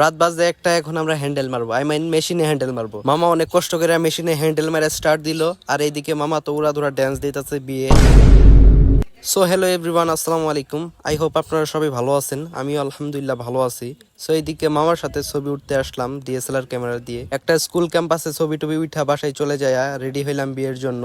রাত বাজে একটা, এখন আমরা হ্যান্ডেল মারবো। আই মাইন মেশিনে হ্যান্ডেল মারবো। মামা অনেক কষ্ট করে মেশিনে হ্যান্ডেল মারে স্টার্ট দিল। আর এইদিকে মামা তো উড়া ধরা ড্যান্স দিতেছে, বিয়ে। সো হ্যালো এভরিওয়ান আসসালামু আলাইকুম। আই হোপ আপনারা সবাই ভালো আছেন। আমিও আলহামদুলিল্লাহ ভালো আছি। সো এইদিকে মামার সাথে ছবি উঠতে আসলাম ডিএসএলআর ক্যামেরা দিয়ে। একটা স্কুল ক্যাম্পাসে ছবি টবি উঠা বাসায় চলে যায় রেডি হইলাম বিয়ের জন্য।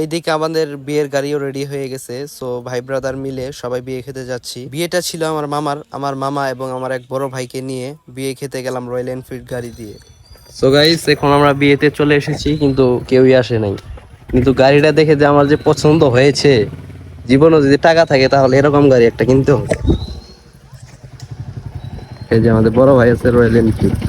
এইদিকে আমাদের বিয়ের গাড়িও রেডি হয়ে গেছে। সো ভাই ব্রাদার মিলে সবাই বিয়ে খেতে যাচ্ছি। বিয়েটা ছিল আমার মামার, আমার মামা এবং আমার এক বড় ভাইকে নিয়ে বিয়ে খেতে গেলাম রয়্যাল এনফিল্ড গাড়ি দিয়ে। সো গাইস এখন আমরা বিয়েতে চলে এসেছি, কিন্তু কেউই আসে নাই। কিন্তু গাড়িটা দেখে যে আমার যে পছন্দ হয়েছে জীবনে যদি টাকা থাকে, তাহলে এরকম গাড়ি একটা কিনতে হবে। এই যে আমাদের বড় ভাই আছে রয়্যাল এনফিল্ড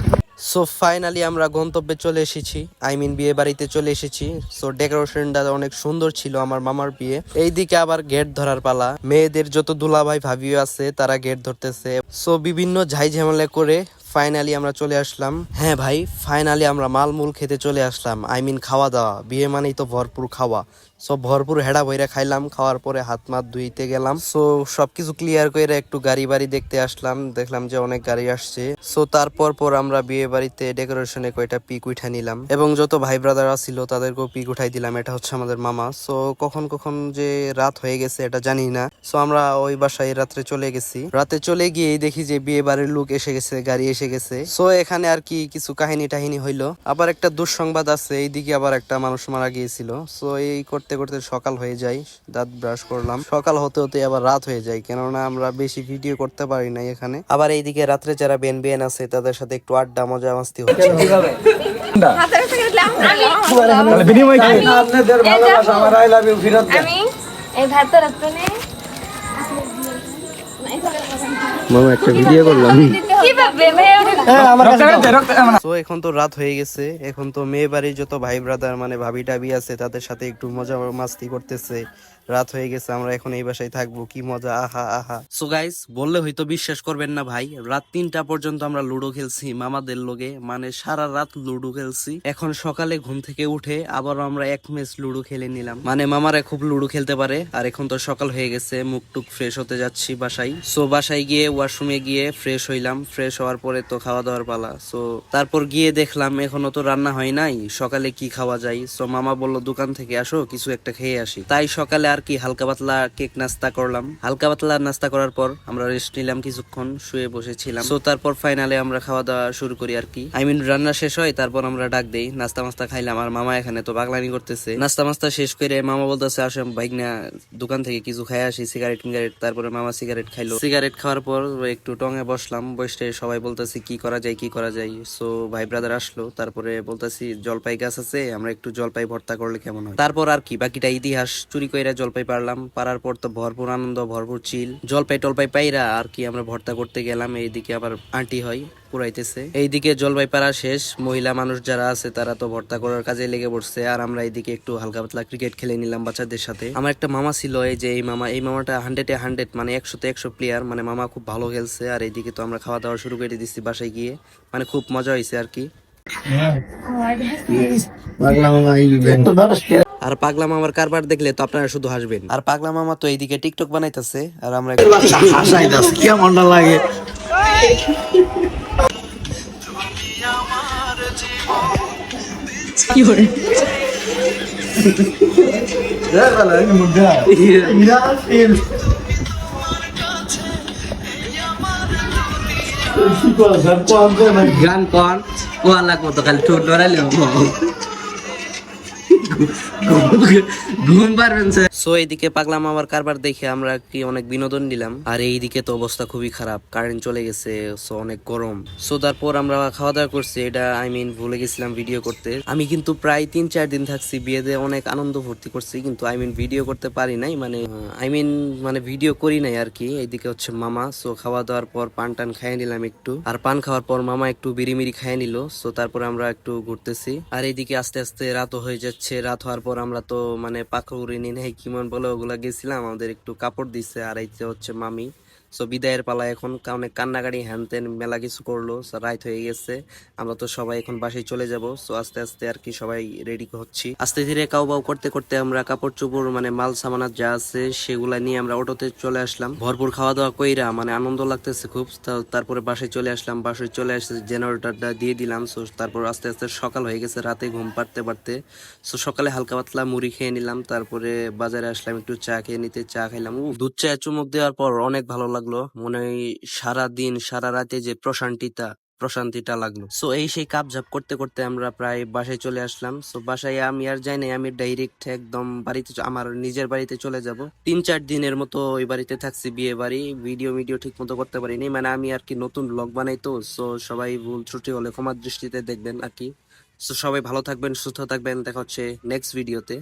সো ফাইনালি আমরা গন্তব্যে চলে এসেছি। আই মিন বিয়ে বাড়িতে চলে এসেছি। সো ডেকোরেশনটা অনেক সুন্দর ছিল আমার মামার বিয়ে। এইদিকে আবার গেট ধরার পালা। মেয়েদের যত দুলাভাই ভাবিও আছে, তারা গেট ধরতেছে। সো বিভিন্ন ঝাই ঝামেলা করে ফাইনালি আমরা চলে আসলাম। হ্যাঁ ভাই ফাইনালি আমরা মালমূল খেতে চলে আসলাম। আই মিন খাওয়া দাওয়া। বিয়ে মানেই তো ভরপুর খাওয়া। সো ভরপুর হেডা বইরা খাইলাম, খাওয়ার পরে হাত মাত ধুইতে গেলাম। সো সবকিছু ক্লিয়ার করে একটু গাড়ি বাড়ি দেখতে আসলাম। দেখলাম যে অনেক গাড়ি আসছে। সো তারপর পর আমরা বিয়ে বাড়িতে ডেকোরেশনে কয়টা পিক উঠা নিলাম। এবং যত ভাই ব্রাদার ছিল তাদেরকেও পিক উঠাই দিলাম। এটা হচ্ছে আমাদের মামা। সো কখন কখন যে রাত হয়ে গেছে, এটা জানি না। সো আমরা ওই বাসায় রাত্রে চলে গেছি। রাতে চলে গিয়ে দেখি যে বিয়ে বাড়ির লোক এসে গেছে, গাড়ি এসে গেছে। সো এখানে আর কি কিছু কাহিনী টাহিনী হইল। আবার একটা দুঃসংবাদ আছে এইদিকে আবার একটা মানুষ মারা গিয়েছিল। সো এই করতে করতে সকাল হয়ে যায় দাঁত ব্রাশ করলাম। সকাল হতে হতে আবার রাত হয়ে যায় কেননা আমরা বেশি ভিডিও করতে পারি না এখানে। আবার এইদিকে রাত্রে যারা বেন বেন আছে তাদের সাথে একটু আড্ডা মজা মাস্তি হচ্ছে। হাতের থেকে দিলাম আমি তাহলে বিনিময় কি? আপনাদের ভালোবাসা আমার আই লাভ ইউ ফিরত দেন। আমি এই ভাতের আপনি মামা একটা ভিডিও করলাম। তো এখন তো রাত হয়ে গেছে। এখন তো মেয়ে বাড়ির যত ভাই ব্রাদার মানে ভাবি টাবি আছে তাদের সাথে একটু মজা মাস্তি করতেছে। রাত হয়ে গেছে আমরা এখন এই বাসায় থাকব। কি মজা আহা আহা। সো গাইস বললে হয়তো বিশ্বাস করবেন না ভাই রাত তিনটা পর্যন্ত আমরা লুডো খেলছি মামাদের লোকে মানে সারা রাত লুডো খেলছি। এখন সকালে ঘুম থেকে উঠে আবার আমরা এক ম্যাচ লুডো খেলে নিলাম। মানে মামারা খুব লুডো খেলতে পারে। আর এখন তো সকাল হয়ে গেছে মুখ টুক ফ্রেশ হতে যাচ্ছি বাসায়। সো বাসায় গিয়ে ওয়াশরুমে গিয়ে ফ্রেশ হইলাম। ফ্রেশ হওয়ার পরে তো খাওয়া দাওয়ার পালা। সো তারপর গিয়ে দেখলাম এখনও তো রান্না হয় নাই। সকালে কি খাওয়া যায়? সো মামা বলল, দোকান থেকে আসো, কিছু একটা খেয়ে আসি। তাই সকালে আর কি হালকা পাতলা কেক নাস্তা করলাম। হালকা পাতলা নাস্তা করার পর আমরা রেস্ট নিলাম কিছুক্ষণ, শুয়ে বসেছিলাম। সো তারপর ফাইনালে আমরা খাওয়া দাওয়া শুরু করি আর কি। আই মিন রান্না শেষ হয়, তারপর আমরা ডাক দেই। নাস্তা মাস্তা খাইলাম, আর মামা এখানে তো বাগলানি করতেছে। নাস্তা মাস্তা শেষ করে মামা বলতেছে, আসো বাইক না দোকান থেকে কিছু খাই আসি সিগারেট মিগারেট তারপরে মামা সিগারেট খাইলো। সিগারেট খাওয়ার পর একটু টঙে বসলাম, বসে সবাই বলতেছে, কি করা যায়, কি করা যায়? সো ভাই ব্রাদার আসলো, তারপরে বলতেছি, জলপাই গাছ আছে, আমরা একটু জলপাই ভর্তা করলে কেমন হয়? তারপর আর কি, বাকিটা ইতিহাস, চুরি কইরা জলপাই পারলাম। পারার পর তো ভরপুর আনন্দ, ভরপুর চিল জলপাই টলপাই পাইরা আর কি আমরা ভর্তা করতে গেলাম, এইদিকে আবার আন্টি হয়। পুরাইতেছে। এইদিকে জলপাই পাড়া শেষ, মহিলা মানুষ যারা আছে তারা তো ভর্তা করার কাজে লেগে পড়ছে। আর আমরা এইদিকে একটু হালকা পাতলা ক্রিকেট খেলে নিলাম বাচ্চাদের সাথে। আমার একটা মামা ছিল, এই যে এই মামা, এই মামাটা হান্ড্রেডে হান্ড্রেড মানে একশোতে একশো প্লেয়ার মানে মামা খুব ভালো খেলছে। আর এইদিকে তো আমরা খাওয়া দাওয়া শুরু করে দিচ্ছি বাসায় গিয়ে। মানে খুব মজা হয়েছে আর কি। আর পাগলা মামার কারবার দেখলে তো আপনারা শুধু হাসবেন। আর পাগলা মামা তো এইদিকে টিকটক বানাইতেছে, আর আমরা হাসাই কেমনটা লাগে গান কন কোয়া লাগবো তো খালি ঠোঁট ধরাইলে ঘুম পারবেন সো এইদিকে পাগলা মামার কারবার দেখে আমরা কি অনেক বিনোদন নিলাম। আর এইদিকে তো অবস্থা খুবই খারাপ কারেন্ট চলে গেছে সো অনেক গরম। সো তারপর আমরা খাওয়া দাওয়া করছি, এটা আই মিন ভুলে গেছিলাম ভিডিও করতে। আমি কিন্তু প্রায় তিন চার দিন থাকছি, বিয়েতে অনেক আনন্দ ভর্তি করছি, কিন্তু আই মিন ভিডিও করতে পারি নাই মানে আই মিন মানে ভিডিও করি নাই আর কি। এইদিকে হচ্ছে মামা সো খাওয়া দাওয়ার পর পান টান খাইয়ে নিলাম একটু। আর পান খাওয়ার পর মামা একটু বিড়িমিড়ি খাইয়ে নিল সো তারপর আমরা একটু ঘুরতেছি। আর এইদিকে আস্তে আস্তে রাতও হয়ে যাচ্ছে রাত হওয়ার পর আমরা তো মানে পাখা উড়ে নিয়ে কিমন বলে ওগুলা গেছিলাম, আমাদের একটু কাপড় দিছে, আর এই হচ্ছে মামি। সো বিদায়ের পালা এখন অনেক কান্নাকাটি হ্যান ত্যান মেলা কিছু করল সো রাত হয়ে গেছে। আমরা তো সবাই এখন বাসায় চলে যাব সো আস্তে আস্তে আর কি সবাই রেডি হচ্ছি। আস্তে ধীরে কাউ বাউ করতে করতে আমরা কাপড় চোপড় মানে মাল সামানাত যা আছে সেগুলা নিয়ে আমরা অটোতে চলে আসলাম। ভরপুর খাওয়া দাওয়া কইরা মানে আনন্দ লাগতেছে খুব। তারপরে বাসায় চলে আসলাম, বাসায় চলে আসে জেনারেটরটা দিয়ে দিলাম সো তারপর আস্তে আস্তে সকাল হয়ে গেছে, রাতে ঘুম পাড়তে পারতে সো সকালে হালকা পাতলা মুড়ি খেয়ে নিলাম, তারপরে বাজারে আসলাম, একটু চা খেয়ে নিতে, চা খাইলাম। দুধ চা চুমুক দেওয়ার পর অনেক ভালো লাগল, মনে হয় সারা দিন সারা রাতে যে প্রশান্তিটা প্রশান্তিটা লাগল। সো এই সেই কাপ ঝাপ করতে করতে আমরা প্রায় বাসায় চলে আসলাম। সো বাসায় আমি আর যাই নাই, আমি ডাইরেক্ট একদম বাড়িতে আমার নিজের বাড়িতে চলে যাব। তিন চার দিনের মতো ওই বাড়িতে থাকছি, বিয়ে বাড়ি। ভিডিও ভিডিও ঠিক মতো করতে পারিনি। মানে আমি আর কি নতুন ব্লগ বানাই তো সো সবাই ভুল ত্রুটি হলে ক্ষমার দৃষ্টিতে দেখবেন আর কি। সো সবাই ভালো থাকবেন, সুস্থ থাকবেন। দেখা হচ্ছে নেক্সট ভিডিওতে